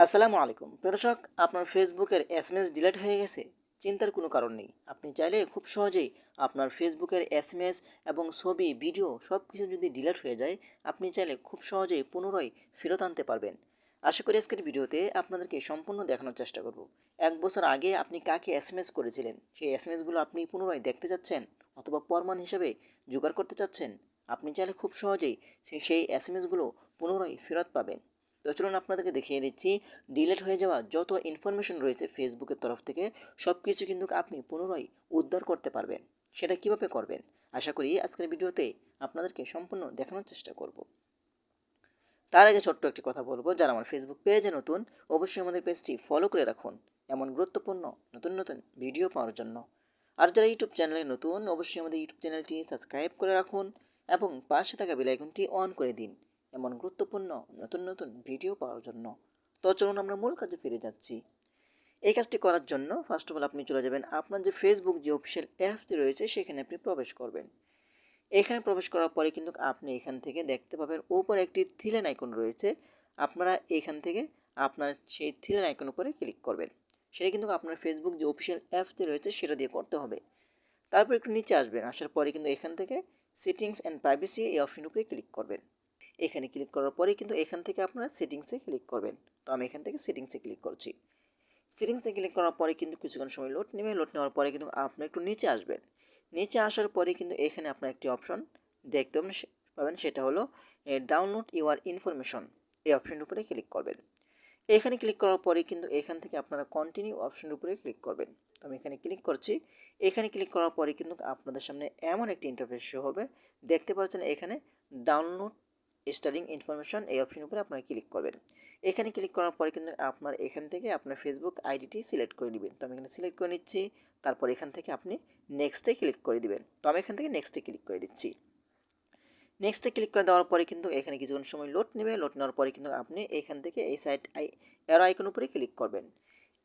আসসালামু আলাইকুম। প্রিয় দর্শক, আপনার ফেসবুকের এস এম এস ডিলেট হয়ে গেছে? চিন্তার কোনো কারণ নেই। আপনি চাইলে খুব সহজেই আপনার ফেসবুকের এস এম এস এবং ছবি, ভিডিও সব কিছু যদি ডিলেট হয়ে যায়, আপনি চাইলে খুব সহজেই পুনরায় ফেরত আনতে পারবেন। আশা করি আজকের ভিডিওতে আপনাদেরকে সম্পূর্ণ দেখানোর চেষ্টা করব। এক বছর আগে আপনি কাকে এস এম এস করেছিলেন? সেই এস এম এসগুলো আপনি পুনরায় দেখতে চাচ্ছেন অথবা প্রমাণ হিসেবে জোগাড় করতে চাচ্ছেন? আপনি চাইলে খুব সহজেই সেই- সেই এস এম এসগুলো পুনরায় ফেরত পাবেন। তো চলুন আপনাদেরকে দেখিয়ে দিচ্ছি। ডিলেট হয়ে যাওয়া যত ইনফরমেশন রয়েছে ফেসবুকের তরফ থেকে সব কিছু কিন্তু আপনি পুনরায় উদ্ধার করতে পারবেন। সেটা কীভাবে করবেন? আশা করি আজকের ভিডিওতে আপনাদেরকে সম্পূর্ণ দেখানোর চেষ্টা করব। তার আগে ছোট্ট একটি কথা বলব। যারা আমার ফেসবুক পেজে নতুন, অবশ্যই আমাদের পেজটি ফলো করে রাখুন এমন গুরুত্বপূর্ণ নতুন নতুন ভিডিও পাওয়ার জন্য। আর যারা ইউটিউব চ্যানেলে নতুন, অবশ্যই আমাদের ইউটিউব চ্যানেলটি সাবস্ক্রাইব করে রাখুন এবং পাশে থাকা বেলাইকনটি অন করে দিন। এমন গুরুত্বপূর্ণ নতুন নতুন ভিডিও পাওয়ার জন্য। তো চলুন আমরা মূল কাজে ফিরে যাচ্ছি। এই কাজটি করার জন্য ফার্স্ট অফ অল আপনি চলে যাবেন আপনার যে ফেসবুক যে অফিসিয়াল অ্যাপসটি রয়েছে সেখানে আপনি প্রবেশ করবেন। এখানে প্রবেশ করার পরে কিন্তু আপনি এখান থেকে দেখতে পাবেন উপরে একটি থিলেন আইকন রয়েছে। আপনারা এখান থেকে আপনার সেই থিলেন আইকন উপরে ক্লিক করবেন। সেটা কিন্তু আপনার ফেসবুক যে অফিসিয়াল অ্যাপসটি রয়েছে সেটা দিয়ে করতে হবে। তারপর একটু নিচে আসবেন, আসার পরে কিন্তু এখান থেকে সেটিংস অ্যান্ড প্রাইভেসি এই অপশন উপরে ক্লিক করবেন। এখানে ক্লিক করার পরে কিন্তু এখান থেকে আপনারা সেটিংসে ক্লিক করবেন। তো আমি এখান থেকে সেটিংসে ক্লিক করছি। সেটিংসে ক্লিক করার পরে কিন্তু কিছুক্ষণ সময় লোড নেবে। লোড নেওয়ার পরে কিন্তু আপনি একটু নিচে আসবেন। নিচে আসার পরে কিন্তু এখানে আপনার একটি অপশন দেখতে পাবেন সেটা হলো ডাউনলোড ইউর ইনফরমেশন এই অপশনের উপরে ক্লিক করবেন। এখানে ক্লিক করার পরে কিন্তু এখান থেকে আপনারা কন্টিনিউ অপশনের উপরে ক্লিক করবেন। তো আমি এখানে ক্লিক করছি। এখানে ক্লিক করার পরে কিন্তু আপনাদের সামনে এমন একটি ইন্টারফেস শো হবে। দেখতে পাচ্ছেন এখানে ডাউনলোড স্টাডিং ইনফরমেশন এই অপশন উপরে আপনারা ক্লিক করবেন। এখানে ক্লিক করার পরে কিন্তু আপনার এখান থেকে আপনার ফেসবুক আইডিটি সিলেক্ট করে নেবেন। তো আমি এখানে সিলেক্ট করে নিচ্ছি, তারপর এখান থেকে আপনি নেক্সটে ক্লিক করে দিবেন। তো আমি এখান থেকে নেক্সটে ক্লিক করে দিচ্ছি। নেক্সটে ক্লিক করে দেওয়ার পরে কিন্তু এখানে কিছুক্ষণ সময় লোড নেবে। লোড নেওয়ার পরে কিন্তু আপনি এখান থেকে এই সাইড আই অ্যারো আইকন উপরে ক্লিক করবেন।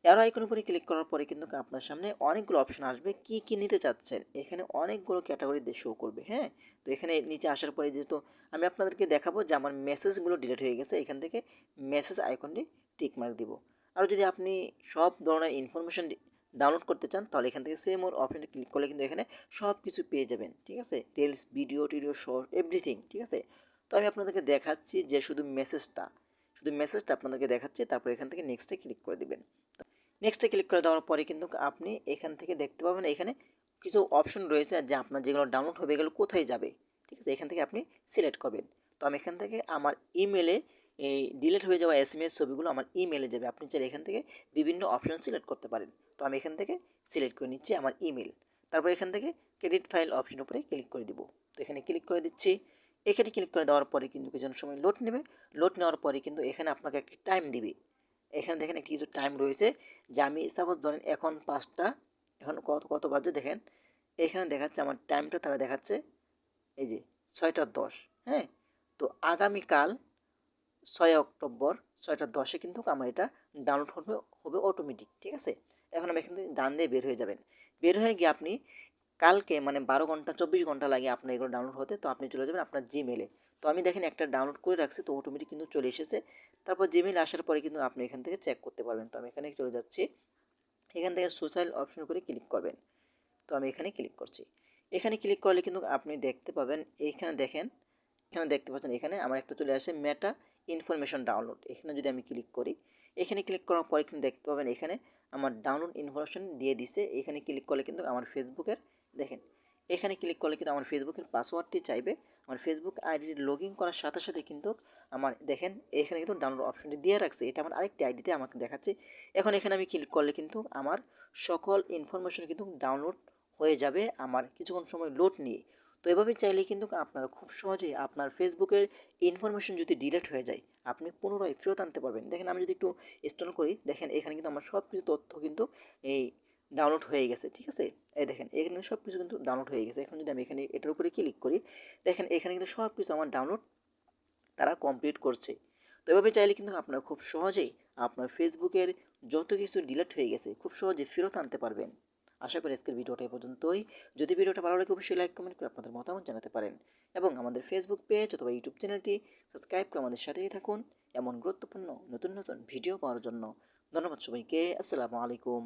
অ্যারো আইকন উপরে ক্লিক করার পরে কিন্তু আপনার সামনে অনেকগুলো অপশন আসবে। কি কি নিতে চাচ্ছেন? এখানে অনেকগুলো ক্যাটাগরি দিয়ে শো করবে হ্যাঁ? তো এখানে নিচে আসার পরে যেহেতু আমি আপনাদেরকে দেখাবো যে আমার মেসেজগুলো ডিলিট হয়ে গেছে, এখান থেকে মেসেজ আইকনটি টিক মার্ক দিব। আর যদি আপনি সব ধরনের ইনফরমেশন ডাউনলোড করতে চান, তাহলে এখান থেকে সেম ওর অপশনটি ক্লিক করলে কিন্তু এখানে সব কিছু পেয়ে যাবেন, ঠিক আছে? রিলস ভিডিও টিডিও শর্ট এভরিথিং ঠিক আছে? তো আমি আপনাদেরকে দেখাচ্ছি যে শুধু মেসেজটা শুধু মেসেজটা আপনাদেরকে দেখাচ্ছি, তারপর এখান থেকে নেক্সটে ক্লিক করে দিবেন। নেক্সটে ক্লিক করে দেওয়ার পরে কিন্তু আপনি এখান থেকে দেখতে পাবেন এখানে কিছু অপশন রয়েছে যে আপনার যেগুলো ডাউনলোড হবে এগুলো কোথায় যাবে। ঠিক আছে? এখান থেকে আপনি সিলেক্ট করবেন। তো আমি এখান থেকে আমার ইমেলে এই ডিলিট হয়ে যাওয়া এস এম এস ছবিগুলো আমার ইমেলে যাবে। আপনি চাইলে এখান থেকে বিভিন্ন অপশন সিলেক্ট করতে পারেন। তো আমি এখান থেকে সিলেক্ট করে নিচ্ছি আমার ইমেল তারপর এখান থেকে ক্রেডিট ফাইল অপশন উপরে ক্লিক করে দিব। তো এখানে ক্লিক করে দিচ্ছি। এখানে ক্লিক করে দেওয়ার পরে কিন্তু কিছু সময় লোড নেবে। লোড নেওয়ার পরে কিন্তু এখানে আপনাকে একটি টাইম দিবে। এখানে দেখেন একটি কিছু টাইম রয়েছে, যে আমি সাপোজ ধরেন এখন পাঁচটা, এখন কত কত বাজে দেখেন, এখানে দেখাচ্ছে আমার টাইমটা তারা দেখাচ্ছে এই যে ছয়টা দশ হ্যাঁ? তো আগামীকাল ছয় অক্টোবর, ছয়টা দশে কিন্তু আমার এটা ডাউনলোড হবে হবে অটোমেটিক ঠিক আছে? এখন আমি এখান থেকে ডান দিয়ে বের হয়ে যাবেন। বের হয়ে গিয়ে আপনি কালকে মানে বারো ঘণ্টা, চব্বিশ ঘণ্টা লাগে আপনার এগুলো ডাউনলোড হতে, তো আপনি চলে যাবেন আপনার জিমেলে তো আমি দেখেন একটা ডাউনলোড করে রাখছি, তো অটোমেটিক কিন্তু চলে এসেছে। তারপর জিমেল আসার পরে কিন্তু আপনি এখান থেকে চেক করতে পারবেন। তো আমি এখানে চলে যাচ্ছি। এখান থেকে সোশ্যাল অপশন করে ক্লিক করবেন। তো আমি এখানে ক্লিক করছি। এখানে ক্লিক করলে কিন্তু আপনি দেখতে পাবেন এইখানে দেখেন, এখানে দেখতে পাচ্ছেন, এখানে আমার একটা চলে আসে মেটা ইনফরমেশন ডাউনলোড এখানে যদি আমি ক্লিক করি, এখানে ক্লিক করার পরে কিন্তু দেখতে পাবেন, এখানে আমার ডাউনলোড ইনফরমেশন দিয়ে দিছে। এখানে ক্লিক করলে কিন্তু আমার ফেসবুকের দেখেন, এখানে ক্লিক করলে কিন্তু আমার ফেসবুকের পাসওয়ার্ডটি চাইবে। আমার ফেসবুক আইডি লগ ইন করার সাথে সাথে কিন্তু আমার, দেখেন, এখানে কিন্তু ডাউনলোড অপশনটি দিয়ে রাখছে। এটা আমার আরেকটি আইডিতে আমাকে দেখাচ্ছে। এখন এখানে আমি ক্লিক করলে কিন্তু আমার সকল ইনফরমেশন কিন্তু ডাউনলোড হয়ে যাবে আমার কিছুক্ষণ সময় লোড নিয়ে। তো এভাবে চাইলে কিন্তু আপনারা খুব সহজেই আপনার ফেসবুকের ইনফরমেশন যদি ডিলেট হয়ে যায়, আপনি পুনরায় ফেরত আনতে পারবেন। দেখেন, আমি যদি একটু ইনস্টল করি, দেখেন, এখানে কিন্তু আমার সব কিছু তথ্য কিন্তু এই ডাউনলোড হয়ে গেছে, ঠিক আছে? এই দেখেন, এখানে সব কিছু কিন্তু ডাউনলোড হয়ে গেছে। এখন যদি আমি এখানে এটার উপরে ক্লিক করি, দেখেন এখানে কিন্তু সব কিছু আমার ডাউনলোড তারা কমপ্লিট করছে। তো এভাবে চাইলে কিন্তু আপনারা খুব সহজেই আপনার ফেসবুকের যত কিছু ডিলেট হয়ে গেছে, খুব সহজে ফেরত আনতে পারবেন। আশা করি আজকের ভিডিওটা এই পর্যন্তই। যদি ভিডিওটা ভালো লাগে, অবশ্যই লাইক কমেন্ট করে আপনাদের মতামত জানাতে পারেন। এবং আমাদের ফেসবুক পেজ অথবা ইউটিউব চ্যানেলটি সাবস্ক্রাইব করে আমাদের সাথেই থাকুন। এমন গুরুত্বপূর্ণ নতুন নতুন ভিডিও পাওয়ার জন্য। ধন্যবাদ সবাইকে। আসসালামু আলাইকুম।